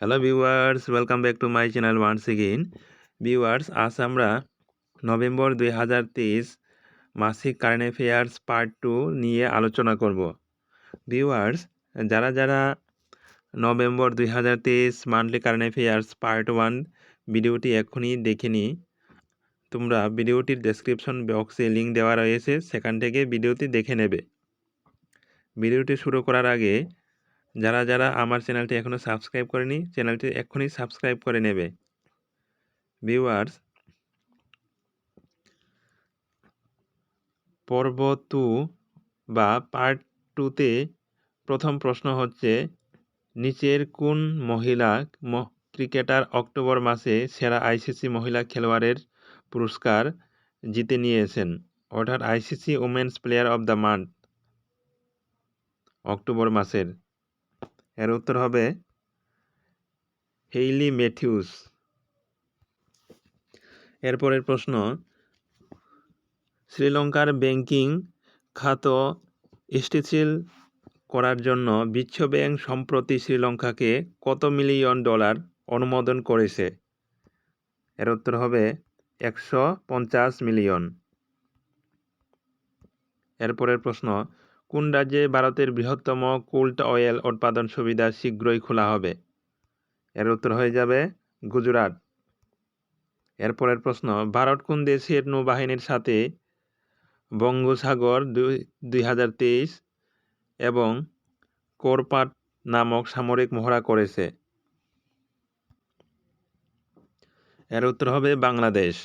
Hello viewers welcome back to my channel once again viewers আজ আমরা November দুই হাজার তেইশ মাসিক কারেন্ট অ্যাফেয়ার্স পার্ট টু নিয়ে আলোচনা করব। ভিউয়ার্স যারা যারা নভেম্বর দুই হাজার তেইশ monthly current affairs part one ভিডিওটি এখনই দেখে নি তোমরা ভিডিওটির ডেসক্রিপশন বক্সে লিঙ্ক দেওয়া রয়েছে, সেখান থেকে ভিডিওটি দেখে নেবে। ভিডিওটি শুরু করার আগে যারা যারা আমার চ্যানেলটি এখনও সাবস্ক্রাইব করেনি, চ্যানেলটি এক্ষুনি সাবস্ক্রাইব করে নেবে। ভিউয়ার্স, পর্ব টু বা পার্ট টুতে প্রথম প্রশ্ন হচ্ছে, নিচের কোন মহিলা ক্রিকেটার অক্টোবর মাসে সেরা আইসিসি মহিলা খেলোয়াড়ের পুরস্কার জিতে নিয়েছেন? অর্থাৎ ICC women's player of the month, October মাসের। এর উত্তর হবে হেইলি ম্যাথিউস। এরপরের প্রশ্ন, শ্রীলঙ্কার ব্যাংকিং খাত স্থিতিশীল করার জন্য বিশ্ব ব্যাংক সম্প্রতি শ্রীলঙ্কাকে কত মিলিয়ন ডলার অনুমোদন করেছে? এর উত্তর হবে একশো পঞ্চাশ মিলিয়ন। এরপরের প্রশ্ন কোন রাজ্যে ভারতের বৃহত্তম কুল্ট অয়েল উৎপাদন সুবিধা শীঘ্রই খোলা হবে? এর উত্তর হয়ে যাবে গুজরাট। এরপরের প্রশ্ন, ভারত কোন দেশের নৌবাহিনীর সাথে বঙ্গোসাগর দুই হাজার এবং কোরপাট নামক সামরিক মহড়া করেছে? এর উত্তর হবে বাংলাদেশ।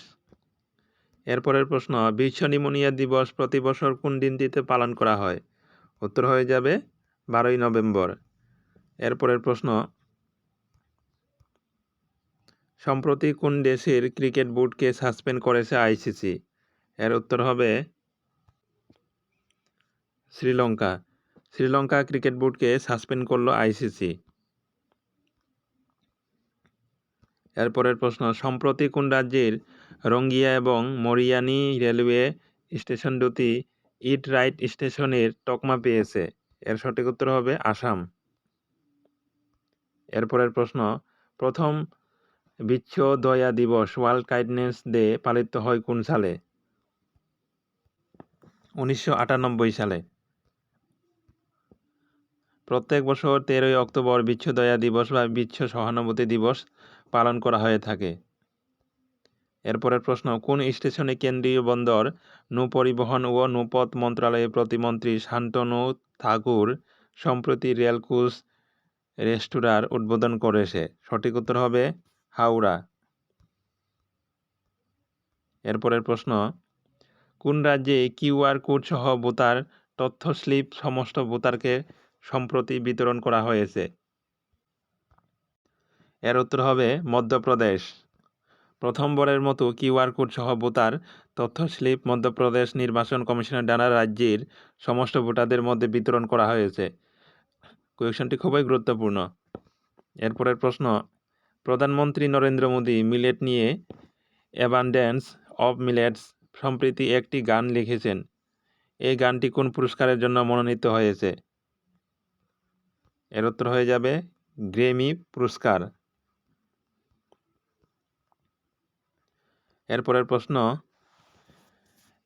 এরপরের প্রশ্ন, বিশ্ব নিউমোনিয়া দিবস প্রতি বছর কোন দিনটিতে পালন করা হয়? উত্তর হয়ে যাবে বারোই নভেম্বর। এরপরের প্রশ্ন, সম্প্রতি কোন দেশের ক্রিকেট বোর্ডকে সাসপেন্ড করেছে আইসিসি? এর উত্তর হবে শ্রীলঙ্কা। শ্রীলঙ্কা ক্রিকেট বোর্ডকে সাসপেন্ড করল আইসিসি। এরপরের প্রশ্ন, সম্প্রতি কোন রাজ্যের রঙ্গিয়া এবং মরিয়ানি রেলওয়ে স্টেশন দুটি ইট রাইট স্টেশনের তকমা পেয়েছে। এর সঠিক উত্তর হবে আসাম। এরপরের প্রশ্ন, প্রথম বিশ্ব দয়া দিবস ওয়ার্ল্ড কাইন্ডনেস ডে পালিত হয় কোন সালে? উনিশশো আটানব্বই সালে। প্রত্যেক বছর তেরোই অক্টোবর বিশ্ব দয়া দিবস বা বিশ্ব সহানুভূতি দিবস পালন করা হয়ে থাকে। এরপরের প্রশ্ন, কোন স্টেশনে কেন্দ্রীয় বন্দর নৌ পরিবহন ও নৌপথ মন্ত্রণালয়ের প্রতিমন্ত্রী শান্তনু ঠাকুর সম্প্রতি রেল কোচ রেস্তোরাঁর উদ্বোধন করেছে? সঠিক উত্তর হবে হাওড়া। এরপরের প্রশ্ন, কোন রাজ্যে কিউআর কোড সহ ভোটার তথ্য স্লিপ সমস্ত ভোটারকে সম্প্রতি বিতরণ করা হয়েছে? এর উত্তর হবে মধ্যপ্রদেশ। প্রথমবারের মতো কিউআর কোড সহ ভোটার তথ্য স্লিপ মধ্যপ্রদেশ নির্বাচন কমিশনের ডানা রাজ্যের সমস্ত ভোটারদের মধ্যে বিতরণ করা হয়েছে। কোয়েশনটি খুবই গুরুত্বপূর্ণ। এরপরের প্রশ্ন, প্রধানমন্ত্রী নরেন্দ্র মোদী মিলেট নিয়ে অ্যাবান্ডেন্স অফ মিলেটস সম্প্রতি একটি গান লিখেছেন। এই গানটি কোন পুরস্কারের জন্য মনোনীত হয়েছে? এর উত্তর হয়ে যাবে গ্রেমি পুরস্কার। এরপরের প্রশ্ন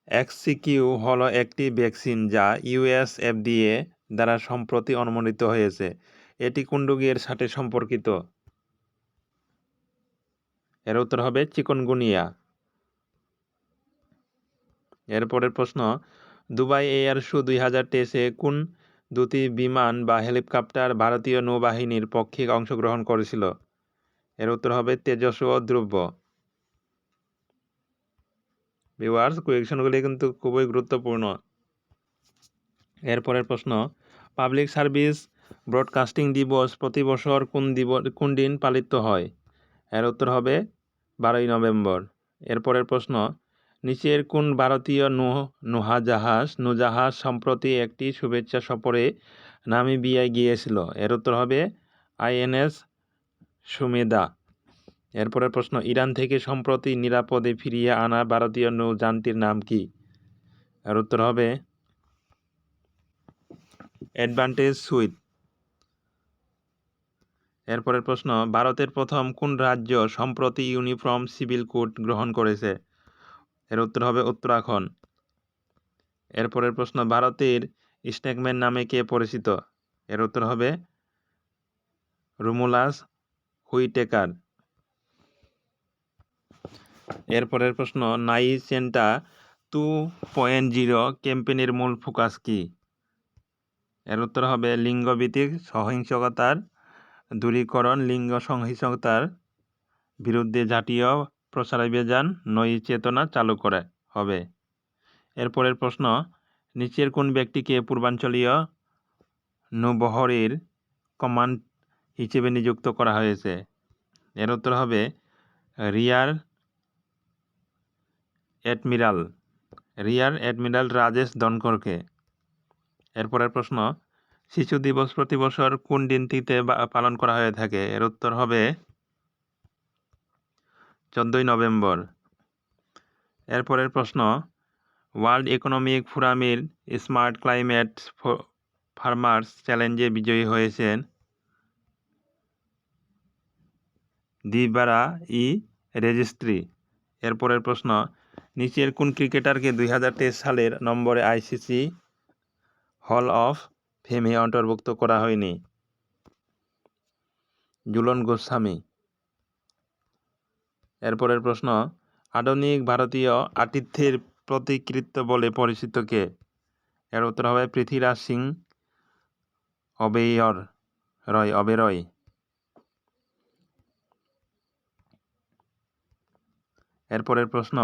এক্সিকিউ হলো একটি ভ্যাকসিন যা ইউএস এফডিএ দ্বারা সম্প্রতি অনুমোদিত হয়েছে। এটি কোন সাথে সম্পর্কিত? এর উত্তর হবে চিকনগুনিয়া। এরপরের প্রশ্ন, দুবাই এয়ার শো দুই হাজার তেইশে কোন দুটি বিমান বা হেলিকপ্টার ভারতীয় নৌবাহিনীর পক্ষে অংশগ্রহণ করেছিল? এর উত্তর হবে তেজস ও ধ্রুব ভিউয়ার্স কোয়েকশনগুলি কিন্তু খুবই গুরুত্বপূর্ণ। এরপরের প্রশ্ন পাবলিক সার্ভিস ব্রডকাস্টিং দিবস প্রতি বছর কোন দিবস কোন দিন পালিত হয়? এর উত্তর হবে বারোই নভেম্বর। এরপরের প্রশ্ন, নিচের কোন ভারতীয় নৌ নৌজাহাজ নৌজাহাজ সম্প্রতি একটি শুভেচ্ছা সফরে নামিবিয়ায় গিয়েছিল? এর উত্তর হবে আইএনএস সুমেদা। এরপরের প্রশ্ন, ইরান থেকে সম্প্রতি নিরাপদে ফিরিয়ে আনা ভারতীয় নৌযানটির নাম কি? এর উত্তর হবে অ্যাডভান্টেজ সুইট এরপরের প্রশ্ন, ভারতের প্রথম কোন রাজ্য সম্প্রতি ইউনিফর্ম সিভিল কোড গ্রহণ করেছে? এর উত্তর হবে উত্তরাখণ্ড। এরপরের প্রশ্ন, ভারতের স্নেকম্যান নামে কে পরিচিত? এর উত্তর হবে রুমুলাস হুইটেকার। এরপরের প্রশ্ন নাই নাইসেন্টা টু পয়েন্ট জিরো ক্যাম্পেইনের মূল ফোকাস কি? এর উত্তর হবে লিঙ্গভিত্তিক সহিংসতার দূরীকরণ, লিঙ্গ সহিংসতার বিরুদ্ধে জাতীয় প্রচারাভিযান নই চেতনা চালু করে, হবে। এরপরের প্রশ্ন, নিচের কোন ব্যক্তিকে পূর্বাঞ্চলীয় নৌবহরের কমান্ড হিসেবে নিযুক্ত করা হয়েছে? এর উত্তর হবে rear admiral rear admiral Rajesh দনকরকে। এরপরের প্রশ্ন, শিশু দিবস প্রতি বছর কোন দিনটিতে পালন করা হয়ে থাকে? এর উত্তর হবে চোদ্দই নভেম্বর। এরপরের প্রশ্ন, ওয়ার্ল্ড ইকোনমিক ফোরামের স্মার্ট ক্লাইমেট ফার্মার্স চ্যালেঞ্জে বিজয়ী হয়েছেন দিবারা ই রেজিস্ট্রি। এরপরের প্রশ্ন নিচের কোন ক্রিকেটারকে দুই হাজার তেইশ সালের নম্বরে আইসিসি হল অফ ফেমে অন্তর্ভুক্ত করা হয়নি? জুলন গোস্বামী। এরপরের প্রশ্ন, আধুনিক ভারতীয় আতিথ্যের প্রতিকৃত বলে পরিচিত কে? এর উত্তর হবে পৃথ্বীরাজ সিং অবেয়র, রয় অবেরয়। এরপরের প্রশ্ন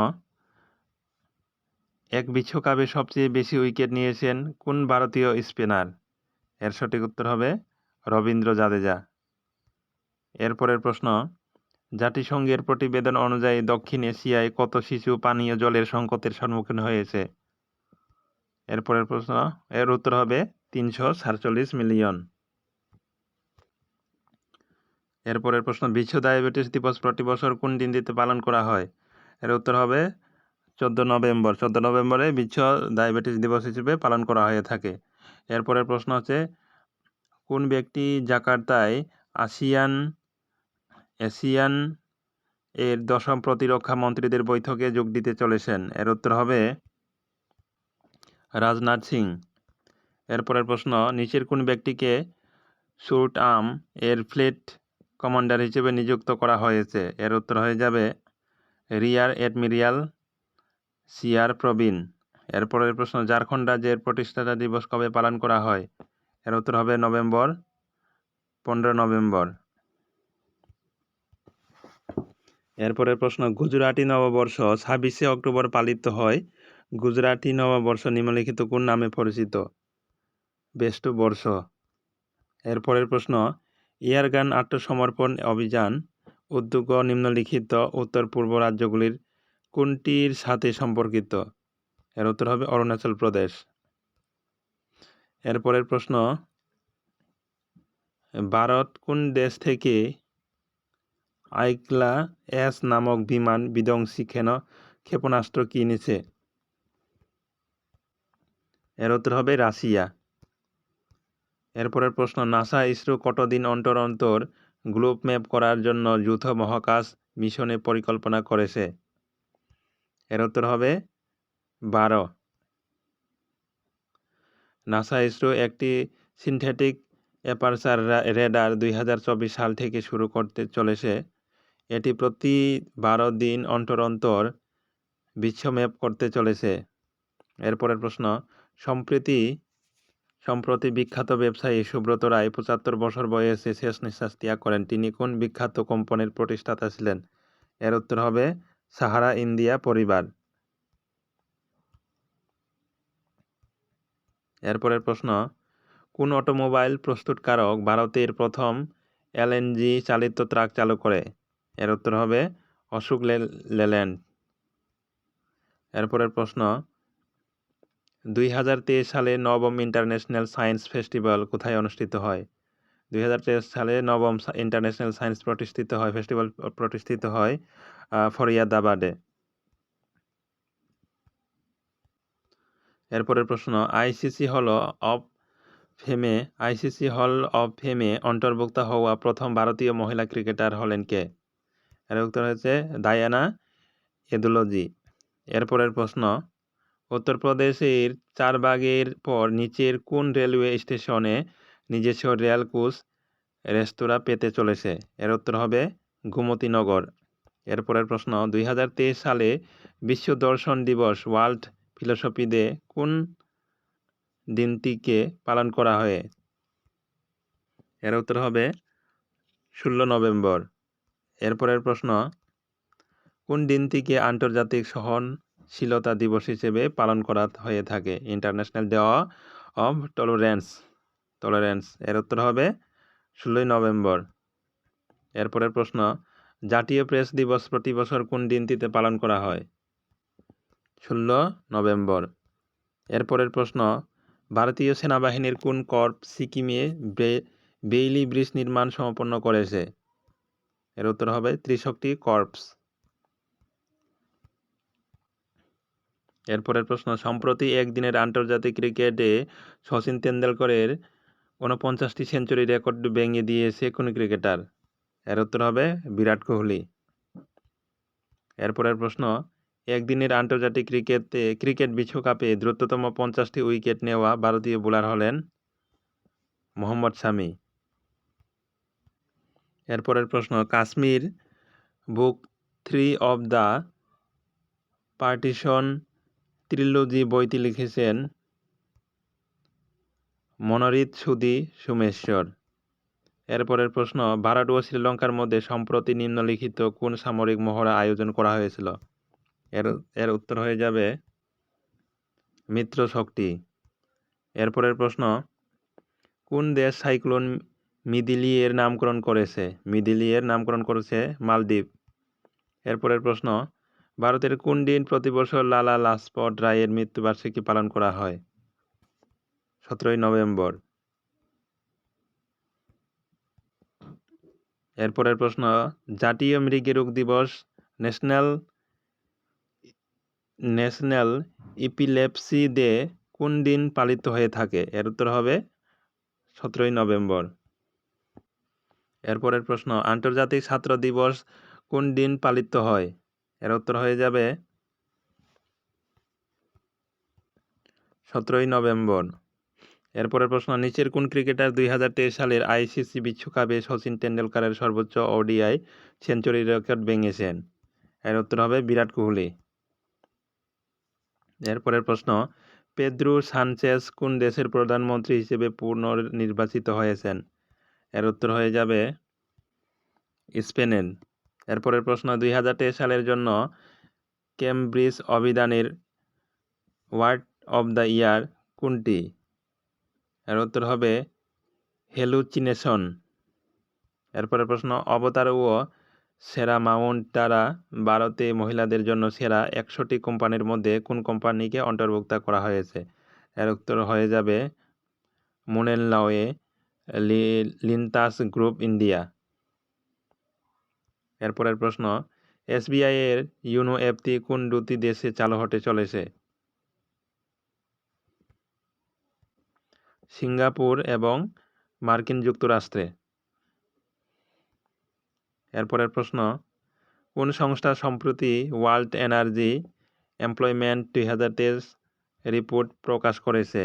এক বিশ্বকাপে সবচেয়ে বেশি উইকেট নিয়েছেন কোন ভারতীয় স্পিনার? এর সঠিক উত্তর হবে রবীন্দ্র জাদেজা। এরপরের প্রশ্ন, জাতিসংঘের প্রতিবেদন অনুযায়ী দক্ষিণ এশিয়ায় কত শিশু পানীয় জলের সংকটের সম্মুখীন হয়েছে? এরপরের প্রশ্ন, এর উত্তর হবে তিনশো সাতচল্লিশ মিলিয়ন। এরপরের প্রশ্ন, বিশ্ব ডায়াবেটিস দিবস প্রতি বছর কোন দিনটিতে পালন করা হয়? এর উত্তর হবে চোদ্দ নভেম্বর। চোদ্দ নভেম্বরে বিশ্ব ডায়াবেটিস দিবস হিসেবে পালন করা হয়ে থাকে। এরপরের প্রশ্ন হচ্ছে, কোন ব্যক্তি জাকার্তায় আসিয়ান এশিয়ান এর দশম প্রতিরক্ষা মন্ত্রীদের বৈঠকে যোগ দিতে চলেছেন? এর উত্তর হবে রাজনাথ সিং। এরপরের প্রশ্ন, নিচের কোন ব্যক্তিকে শুট আর্ম এর ফ্লিট কমান্ডার হিসেবে নিযুক্ত করা হয়েছে? এর উত্তর হয়ে যাবে, রিয়ার অ্যাডমিরাল সিআর প্রবীণ। এরপরের প্রশ্ন, ঝাড়খণ্ড রাজ্যের প্রতিষ্ঠাতা দিবস কবে পালন করা হয়? এর উত্তর হবে নভেম্বর, পনেরো নভেম্বর। এরপরের প্রশ্ন, গুজরাটি নববর্ষ ছাব্বিশে অক্টোবর পালিত হয়। গুজরাটি নববর্ষ নিম্নলিখিত কোন নামে পরিচিত? বেষ্ট বর্ষ। এরপরের প্রশ্ন এয়ারগান আত্মসমর্পণ অভিযান উদ্যোগ নিম্নলিখিত উত্তর পূর্ব রাজ্যগুলির কোনটির সাথে সম্পর্কিত? এর উত্তর হবে অরুণাচল প্রদেশ। এরপরের প্রশ্ন, ভারত কোন দেশ থেকে আইকলা এস নামক বিমান বিধ্বংসী ক্ষেন ক্ষেপণাস্ত্র কিনেছে? এর উত্তর হবে রাশিয়া। এরপরের প্রশ্ন, নাসা ইসরো কতদিন অন্তর অন্তর গ্লোব ম্যাপ করার জন্য যৌথ মহাকাশ মিশনে পরিকল্পনা করেছে? এর উত্তর হবে বারো। নাসা ইসরো একটি সিনথেটিক অ্যাপারচার রেডার দুই হাজার চব্বিশ সাল থেকে শুরু করতে চলেছে। এটি প্রতি বারো দিন অন্তর অন্তর বিশ্ব ম্যাপ করতে চলেছে। এরপরের প্রশ্ন, সম্প্রতি সম্প্রতি বিখ্যাত ব্যবসায়ী সুব্রত রায় পঁচাত্তর বছর বয়সে শেষ নিঃশ্বাস ত্যাগ করেন। তিনি কোন বিখ্যাত কোম্পানির প্রতিষ্ঠাতা ছিলেন? এর উত্তর হবে সাহারা ইন্ডিয়া পরিবার। এরপরের প্রশ্ন, কোন অটোমোবাইল প্রস্তুতকারক ভারতের প্রথম এলএনজি চালিত ট্রাক চালু করে? এর উত্তর হবে অশোক লেল্যান্ড। এরপরের প্রশ্ন, দুই হাজার তেইশ সালে নবম ইন্টারন্যাশনাল সায়েন্স ফেস্টিভ্যাল কোথায় অনুষ্ঠিত হয়? দুই হাজার তেইশ সালে নবম ইন্টারন্যাশনাল সায়েন্স প্রতিষ্ঠিত হয়, ফেস্টিভ্যাল প্রতিষ্ঠিত হয় ফরিয়াদাবাদে। এরপরের প্রশ্ন, আইসিসি হল অফ ফেমে, আইসিসি হল অফ ফেমে অন্তর্ভুক্ত হওয়া প্রথম ভারতীয় মহিলা ক্রিকেটার হলেন কে? এর উত্তর হচ্ছে দায়ানা এদুলজি। এরপরের প্রশ্ন, উত্তরপ্রদেশের চারবাগের পর নিচের কোন রেলওয়ে স্টেশনে নিজস্ব রেল কোচ রেস্তোরাঁ পেতে চলেছে? এর উত্তর হবে গোমতীনগর এরপরের প্রশ্ন, দুই হাজার তেইশ সালে বিশ্ব দর্শন দিবস ওয়ার্ল্ড ফিলোসফি ডে কোন দিনটিকে পালন করা হয়? এর উত্তর হবে ষোলো নভেম্বর। এরপরের প্রশ্ন, কোন দিনটিকে আন্তর্জাতিক সহনশীলতা দিবস হিসেবে পালন করা হয়ে থাকে? International day of tolerance. Tolerance. এর উত্তর হবে ষোলোই নভেম্বর। এরপরের প্রশ্ন জাতীয় প্রেস দিবস প্রতি বছর কোন দিনটিতে পালন করা হয়? ষোলো নভেম্বর। এরপরের প্রশ্ন, ভারতীয় সেনাবাহিনীর কোন কর্প সিকিমে বেইলি ব্রিজ নির্মাণ সম্পন্ন করেছে? এর উত্তর হবে ত্রিশক্তি কর্পস। এরপরের প্রশ্ন, সম্প্রতি একদিনের আন্তর্জাতিক ক্রিকেটে শচীন তেন্ডুলকরের ঊনপঞ্চাশটি সেঞ্চুরি রেকর্ড ভেঙে দিয়েছে কোন ক্রিকেটার? এর উত্তর হবে বিরাট কোহলি। এরপরের প্রশ্ন, একদিনের আন্তর্জাতিক ক্রিকেটে ক্রিকেট বিশ্বকাপে দ্রুততম পঞ্চাশটি উইকেট নেওয়া ভারতীয় বোলার হলেন মোহাম্মদ শামি। এরপরের প্রশ্ন, Kashmir book three of the partition trilogy বইটি লিখেছেন মনোরিত সুদি সুমেশ্বর। এরপরের প্রশ্ন, ভারত ও শ্রীলঙ্কার মধ্যে সম্প্রতি নিম্নলিখিত কোন সামরিক মহড়া আয়োজন করা হয়েছিল? এর এর উত্তর হয়ে যাবে মিত্র শক্তি। এরপরের প্রশ্ন, কোন দেশ সাইক্লোন মিদিলি এর নামকরণ করেছে? মিদিলি এর নামকরণ করেছে মালদ্বীপ। এরপরের প্রশ্ন, ভারতের কোন দিন প্রতি বছর লালা লাজপত রায়ের মৃত্যুবার্ষিকী পালন করা হয়? সতেরোই নভেম্বর। এরপরের প্রশ্ন, জাতীয় মৃগেরোগ দিবস, ন্যাশনাল ন্যাশনাল ইপিলেপসি ডে কোন দিন পালিত হয়ে থাকে? এর উত্তর হবে সতেরোই নভেম্বর। এরপরের প্রশ্ন, আন্তর্জাতিক ছাত্র দিবস কোন দিন পালিত হয়? এর উত্তর হয়ে যাবে সতেরোই নভেম্বর। এরপরের প্রশ্ন, নিচের কোন ক্রিকেটার দুই হাজার তেইশ সালের আইসিসি বিশ্বকাপে সচিন টেন্ডুলকারের সর্বোচ্চ ওডিআই সেঞ্চুরি রেকর্ড ভেঙেছেন? এর উত্তর হবে বিরাট কোহলি। এরপরের প্রশ্ন, পেদ্রু সানচেস কোন দেশের প্রধানমন্ত্রী হিসেবে পুনর্নির্বাচিত হয়েছেন? এর উত্তর হয়ে যাবে স্পেনের। এরপরের প্রশ্ন, দুই হাজার তেইশ সালের জন্য কেমব্রিজ অভিধানের ওয়ার্ড অব দ্য ইয়ার কোনটি? এর উত্তর হবে হেলুচিনেশন। এরপরের প্রশ্ন, অবতার ও সেরা মাউন্ট মাউন্টারা ভারতে মহিলাদের জন্য সেরা একশোটি কোম্পানির মধ্যে কোন কোম্পানিকে অন্তর্ভুক্ত করা হয়েছে? এর উত্তর হয়ে যাবে মুনেল্লাওয়ে লিনতাস গ্রুপ ইন্ডিয়া। এরপরের প্রশ্ন, এসবিআই এর ইউনো অ্যাপটি কোন দুটি দেশে চালু হতে চলেছে? সিঙ্গাপুর এবং মার্কিন যুক্তরাষ্ট্রে? এরপরের প্রশ্ন, কোন সংস্থা সম্প্রতি ওয়ার্ল্ড এনার্জি এমপ্লয়মেন্ট দুই হাজার তেইশ রিপোর্ট প্রকাশ করেছে?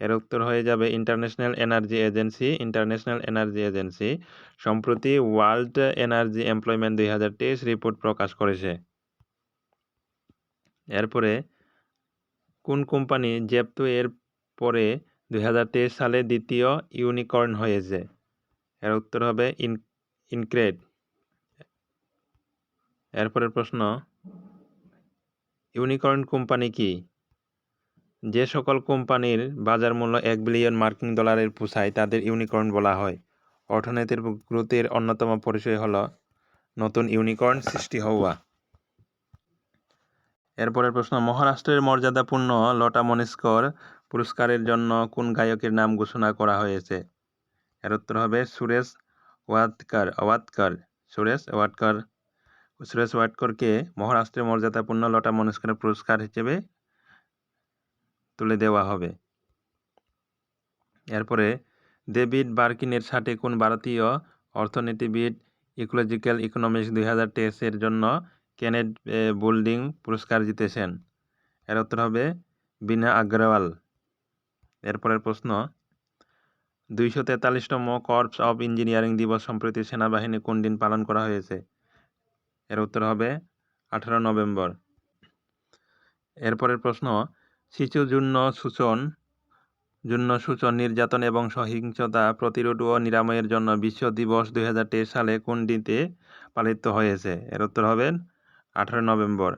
এর উত্তর হয়ে যাবে international energy agency. International energy agency সম্প্রতি ওয়ার্ল্ড এনার্জি এমপ্লয়মেন্ট দুই হাজার তেইশ রিপোর্ট প্রকাশ করেছে। এরপরে কোন কোম্পানি জেপটো এর পরে দুই হাজার তেইশ সালে দ্বিতীয় ইউনিকর্ন হয়েছে। এর উত্তর হবে ইন, ইনক্রেড। এরপরের প্রশ্ন ইউনিকর্ন কোম্পানি কি? যে সকল কোম্পানির বাজার মূল্য এক বিলিয়ন মার্কিন ডলারের পোষায় তাদের ইউনিকর্ন বলা হয়। অর্থনীতির গ্রোথের অন্যতম পরিচয় হল নতুন ইউনিকর্ন সৃষ্টি হওয়া। এরপরের প্রশ্ন, মহারাষ্ট্রের মর্যাদাপূর্ণ লতা মঙ্গেশকর পুরস্কারের জন্য কোন গায়কের নাম ঘোষণা করা হয়েছে? এর উত্তর হবে সুরেশ ওয়াদকার ওয়াদকার সুরেশ ওয়াদকার সুরেশ ওয়াটকরকে মহারাষ্ট্রের মর্যাদাপূর্ণ লটা মঙ্গেশকরের পুরস্কার হিসেবে তুলে দেওয়া হবে। এরপরে ডেভিড বার্কিনের সাথে কোন ভারতীয় অর্থনীতিবিদ ইকোলজিক্যাল ইকোনমিক্স দুই হাজার তেইশের জন্য কেনেড বোল্ডিং পুরস্কার জিতেছেন? এর উত্তর হবে বিনা আগ্রওয়াল। এরপরের প্রশ্ন, দুইশো তেতাল্লিশতম কর্পস অফ ইঞ্জিনিয়ারিং দিবস সম্প্রতি সেনাবাহিনী কোন দিন পালন করা হয়েছে? এর উত্তর হবে আঠারো নভেম্বর। এরপরের প্রশ্ন, শিশু যুণ্ণ সূচন যুণ্ণ সূচন, নির্যাতন এবং সহিংসতা প্রতিরোধ ও নিরাময়ের জন্য বিশ্ব দিবস দু হাজার তেইশ সালে কোন দিনতে পালিত হয়েছে? এর উত্তর হবে আঠারো নভেম্বর।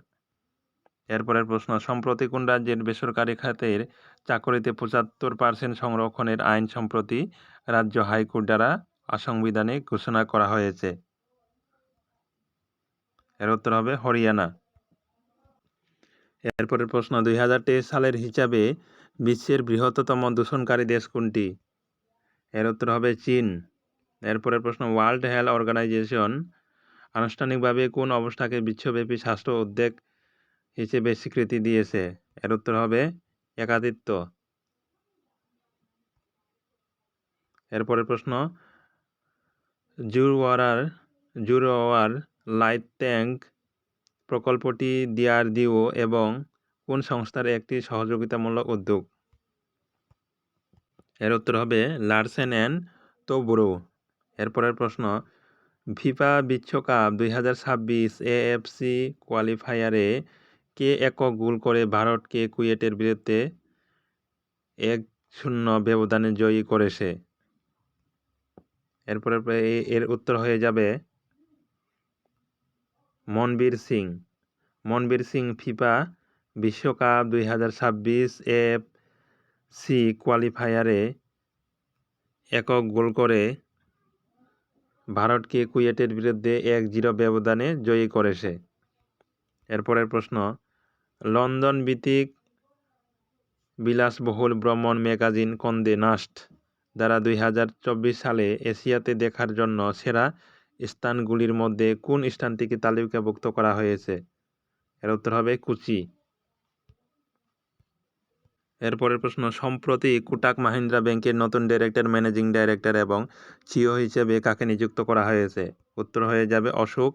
এরপরের প্রশ্ন, সম্প্রতি কোন রাজ্যের বেসরকারি খাতের চাকরিতে পঁচাত্তর পার্সেন্ট সংরক্ষণের আইন সম্প্রতি রাজ্য হাইকোর্ট দ্বারা অসাংবিধানিক ঘোষণা করা হয়েছে? এর উত্তর হবে হরিয়ানা। এরপরের প্রশ্ন, দুই হাজার তেইশ সালের হিসাবে বিশ্বের বৃহত্তম দূষণকারী দেশ কোনটি? এর উত্তর হবে চীন। এরপরের প্রশ্ন, ওয়ার্ল্ড হেলথ অর্গানাইজেশন আনুষ্ঠানিকভাবে কোন অবস্থাকে বিশ্বব্যাপী স্বাস্থ্য উদ্বেগ হিসেবে স্বীকৃতি দিয়েছে। এর উত্তর হবে একাদিত্ব। এরপরের প্রশ্ন, জুরওয়ারার, জুরওয়ার লাইট ট্যাঙ্ক প্রকল্পটি ডিআরডিও এবং কোন সংস্থার একটি সহযোগিতামূলক উদ্যোগ? এর উত্তর হবে লার্সেন অ্যান্ড তোব্রো। এরপরের প্রশ্ন, ফিফা বিশ্বকাপ দুই হাজার ছাব্বিশ এএফসি কোয়ালিফায়ারে কে একক গোল করে ভারতকে কুয়েটের বিরুদ্ধে এক শূন্য ব্যবধানে জয়ী করেছে? এরপরে এর উত্তর হয়ে যাবে মনবীর সিং। মনবীর সিং ফিফা বিশ্বকাপ দুই হাজার ছাব্বিশ এফ সি কোয়ালিফায়ারে একক গোল করে ভারতকে কুয়েটের বিরুদ্ধে এক জিরো ব্যবধানে জয়ী করেছে। এরপরের প্রশ্ন লন্ডন ভিত্তিক বিলাসবহুল ভ্রমণ ম্যাগাজিন কন্দে নাস্ট দ্বারা দুই হাজার চব্বিশ সালে এশিয়াতে দেখার জন্য সেরা স্থানগুলির মধ্যে কোন স্থানটিকে তালিকাভুক্ত করা হয়েছে? এর উত্তর হবে কুচি। এরপরের প্রশ্ন, সম্প্রতি কোটাক মাহিন্দ্রা ব্যাংকের নতুন ডাইরেক্টর ম্যানেজিং ডাইরেক্টর এবং সিও হিসেবে কাকে নিযুক্ত করা হয়েছে? উত্তর হয়ে যাবে অশোক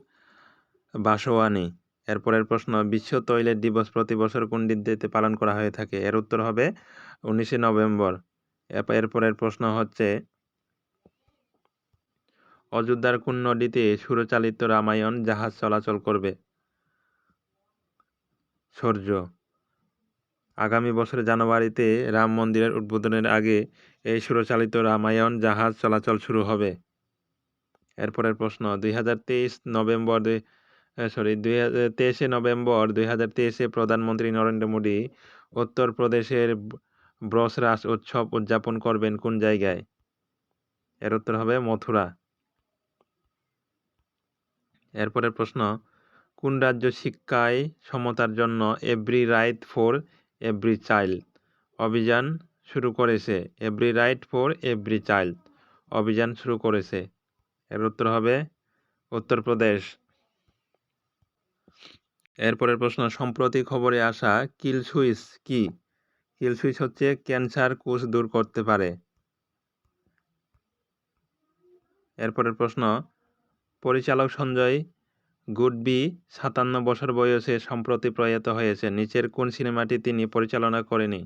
বাসওয়ানি। এরপরের প্রশ্ন, বিশ্ব টয়লেট দিবস প্রতি বছর কোন দিনটিতে পালন করা হয়ে থাকে? এর উত্তর হবে উনিশে নভেম্বর। এরপরের প্রশ্ন হচ্ছে, অযোধ্যার কোন নদীতে সুরচালিত রামায়ণ জাহাজ চলাচল করবে? সূর্য। আগামী বছর জানুয়ারিতে রাম মন্দিরের উদ্বোধনের আগে এই সুরচালিত রামায়ণ জাহাজ চলাচল শুরু হবে। এরপরের প্রশ্ন, দুই হাজার তেইশ নভেম্বর সরি দুই তেইশে নভেম্বর, দুই হাজার তেইশে প্রধানমন্ত্রী নরেন্দ্র মোদী উত্তরপ্রদেশের ব্রসরাস উৎসব উদযাপন করবেন কোন জায়গায়? এর উত্তর হবে মথুরা। এরপরের প্রশ্ন, কোন রাজ্য শিক্ষায় সমতার জন্য every right for every child অভিযান শুরু করেছে every right for every child অভিযান শুরু করেছে। এর উত্তর হবে উত্তরপ্রদেশ। এরপরের প্রশ্ন, সম্প্রতি খবরে আসা কিল সুইচ কি? কিল সুইচ হচ্ছে ক্যান্সার কোষ দূর করতে পারে। এরপরের প্রশ্ন, পরিচালক সঞ্জয় গুডবি সাতান্ন বছর বয়সে সম্প্রতি প্রয়াত হয়েছে, নিচের কোন সিনেমাটি তিনি পরিচালনা করেনি?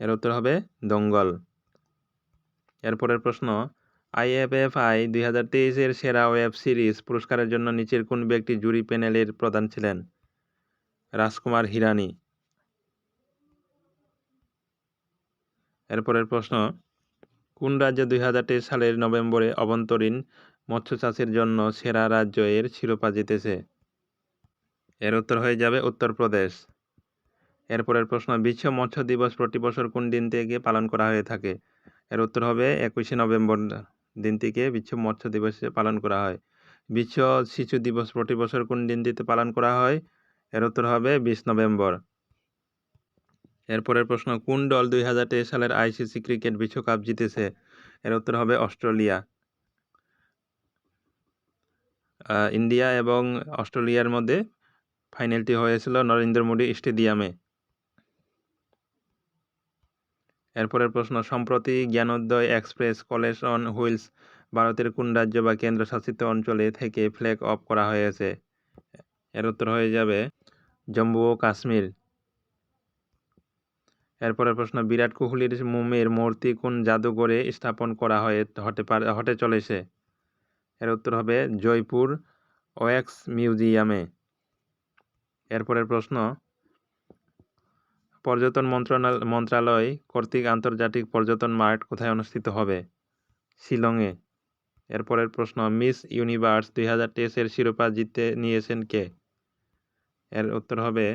এর উত্তর হবে দঙ্গল। এরপরের প্রশ্ন আইএফএফআই দুই হাজার তেইশের সেরা ওয়েব সিরিজ পুরস্কারের জন্য নিচের কোন ব্যক্তি জুরি প্যানেলের প্রধান ছিলেন? রাজকুমার হিরানি। এরপরের প্রশ্ন, কোন রাজ্য দুই হাজার তেইশ সালের নভেম্বরে অভ্যন্তরীণ মৎস্য চাষের জন্য সেরা রাজ্য এর শিরোপা জিতেছে? এর উত্তর হয়ে যাবে উত্তরপ্রদেশ। এরপরের প্রশ্ন, বিশ্ব মৎস্য দিবস প্রতি বছর কোন দিন থেকে পালন করা হয়ে থাকে? এর উত্তর হবে একুশে নভেম্বর। দিনটিকে বিশ্ব মৎস্য দিবস পালন করা হয়। বিশ্ব শিশু দিবস প্রতি বছর কোন দিনটিতে পালন করা হয়? এর উত্তর হবে বিশ নভেম্বর। এরপরের প্রশ্ন, কোন দল দুই হাজার তেইশ সালের আইসিসি ক্রিকেট বিশ্বকাপ জিতেছে? এর উত্তর হবে অস্ট্রেলিয়া। ইন্ডিয়া এবং অস্ট্রেলিয়ার মধ্যে ফাইনালটি হয়েছিল নরেন্দ্র মোদী স্টেডিয়ামে। এরপরের প্রশ্ন, সম্প্রতি Gyanodaya express college on wheels ভারতের কোন রাজ্য বা কেন্দ্রশাসিত অঞ্চলে থেকে ফ্ল্যাগ অফ করা হয়েছে? এর উত্তর হয়ে যাবে জম্মু ও কাশ্মীর। এরপরের প্রশ্ন, বিরাট কোহলির মুমের মূর্তি কোন জাদুঘরে স্থাপন করা হয়ে, হতে পারে, হতে চলেছে? এর উত্তর হবে জয়পুর ওয়েক্স মিউজিয়ামে। এরপরের প্রশ্ন পর্যটন মন্ত্রণালয় মন্ত্রণালয় কর্তৃক আন্তর্জাতিক পর্যটন মার্ট কোথায় অনুষ্ঠিত হবে? শিলংয়ে। এরপরের প্রশ্ন, মিস ইউনিভার্স দুই হাজার তেইশের শিরোপা জিতে নিয়েছেন কে? এর উত্তর হবে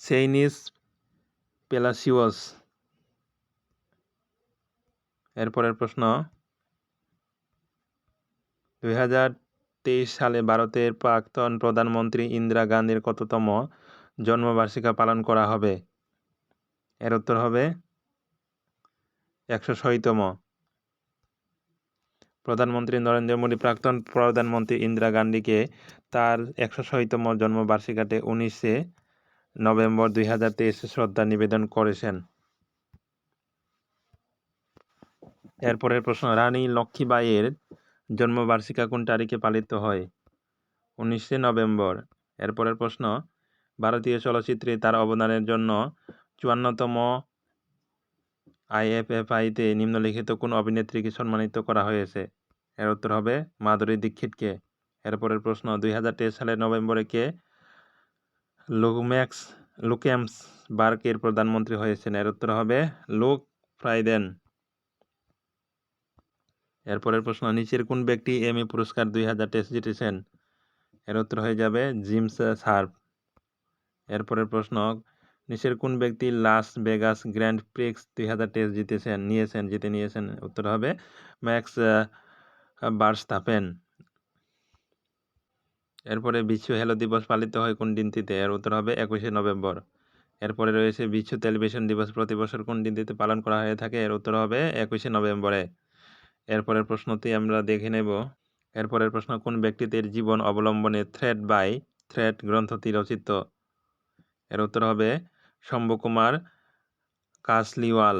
সেইনিস পেলাসিওস। এরপরের প্রশ্ন দুই হাজার তেইশ সালে ভারতের প্রাক্তন প্রধানমন্ত্রী ইন্দিরা গান্ধীর কততম জন্মবার্ষিকা পালন করা হবে। এর উত্তর হবে একশো ছয়তম। প্রধানমন্ত্রী নরেন্দ্র মোদী প্রাক্তন প্রধানমন্ত্রী ইন্দিরা গান্ধীকে তার একশো ছয়তম জন্মবার্ষিকাতে উনিশে নভেম্বর দুই হাজার তেইশে শ্রদ্ধা নিবেদন করেছেন। এরপরের প্রশ্ন, রানী লক্ষ্মীবাইয়ের জন্মবার্ষিকা কোন তারিখে পালিত হয়? উনিশে নভেম্বর। এরপরের প্রশ্ন ভারতীয় চলচ্চিত্রে তার অবদানের জন্য চুয়ান্নতম আইএফএফআইতে নিম্নলিখিত কোন অভিনেত্রীকে সম্মানিত করা হয়েছে? এর উত্তর হবে মাধুরী দীক্ষিতকে। এরপরের প্রশ্ন, দুই হাজার তেইশ সালের নভেম্বরে কে লুকম্যাক্স, লুকেমস বার্কের প্রধানমন্ত্রী হয়েছেন? এর উত্তর হবে লুক ফ্রাইডেন। এরপরের প্রশ্ন, নিচের কোন ব্যক্তি এমি পুরস্কার দুই হাজার তেইশ জিতেছেন? এর উত্তর হয়ে যাবে জিমস সার্ভ এরপরের প্রশ্ন, নিচের কোন ব্যক্তি লাস ভেগাস গ্র্যান্ড প্রিক্স দুই হাজার তেইশ জিতেছেন, নিয়েছেন, জিতে নিয়েছেন? উত্তর হবে ম্যাক্স বার্স্তাপেন। এরপরে বিশ্ব হেলো দিবস পালিত হয় কোন দিনটিতে? এর উত্তর হবে একুশে নভেম্বর। এরপরে রয়েছে বিশ্ব টেলিভিশন দিবস প্রতি বছর কোন দিনটিতে পালন করা হয়ে থাকে? এর উত্তর হবে একুশে নভেম্বরে। এরপরের প্রশ্নটি আমরা দেখে নেব। এরপরের প্রশ্ন, কোন ব্যক্তিদের জীবন অবলম্বনে থ্রেড বাই থ্রেড গ্রন্থটি রচিত? এর উত্তর হবে শম্ভুকুমার কাসলিওয়াল।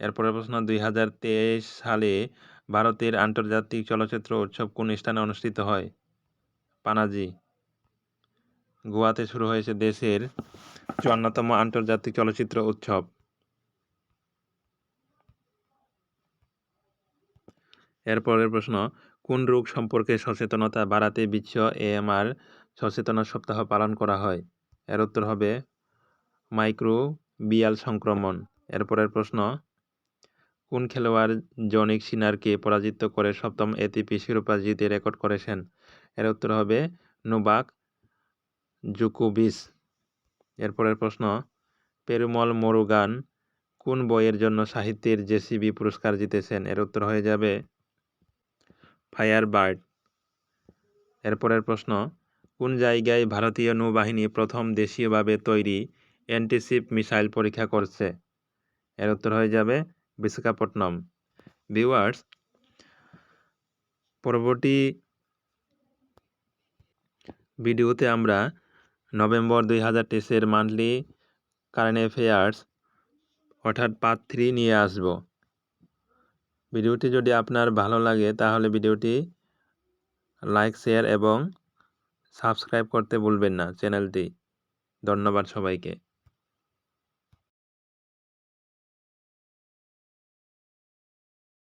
এরপরের প্রশ্ন, দুই হাজার তেইশ সালে ভারতের আন্তর্জাতিক চলচ্চিত্র উৎসব কোন স্থানে অনুষ্ঠিত হয়? পানাজি। গোয়াতে শুরু হয়েছে দেশের চুয়ান্নতম আন্তর্জাতিক চলচ্চিত্র উৎসব। এরপরের প্রশ্ন, কোন রোগ সম্পর্কে সচেতনতা বাড়াতে বিশ্ব এএমআর সচেতনতা সপ্তাহ পালন করা হয়? এর উত্তর হবে মাইক্রোবিয়াল সংক্রমণ। এরপরের প্রশ্ন, কোন খেলোয়াড় জনিক সিনারকে পরাজিত করে সপ্তম এটিপি শিরোপা জিতে রেকর্ড করেছেন? এর উত্তর হবে নোবাক জুকোভিচ। এরপরের প্রশ্ন, পেরুমল মোরুগান কোন বইয়ের জন্য সাহিত্যের জেসিবি পুরস্কার জিতেছেন? এর উত্তর হয়ে যাবে ফায়ার বার্ড এরপরের প্রশ্ন কোন জায়গায় ভারতীয় নৌবাহিনী প্রথম দেশীয়ভাবে তৈরি অ্যান্টিশিপ মিসাইল পরীক্ষা করছে? এর উত্তর হয়ে যাবে বিশাখাপট্টনম। ভিউয়ার্স, পরবর্তী ভিডিওতে আমরা নভেম্বর দুই হাজার তেইশের মান্থলি কারেন্ট অ্যাফেয়ার্স অর্থাৎ পার্ট থ্রি নিয়ে আসব। ভিডিওটি যদি আপনার ভালো লাগে তাহলে ভিডিওটি লাইক, শেয়ার এবং সাবস্ক্রাইব করতে ভুলবেন না চ্যানেলটি। ধন্যবাদ সবাইকে।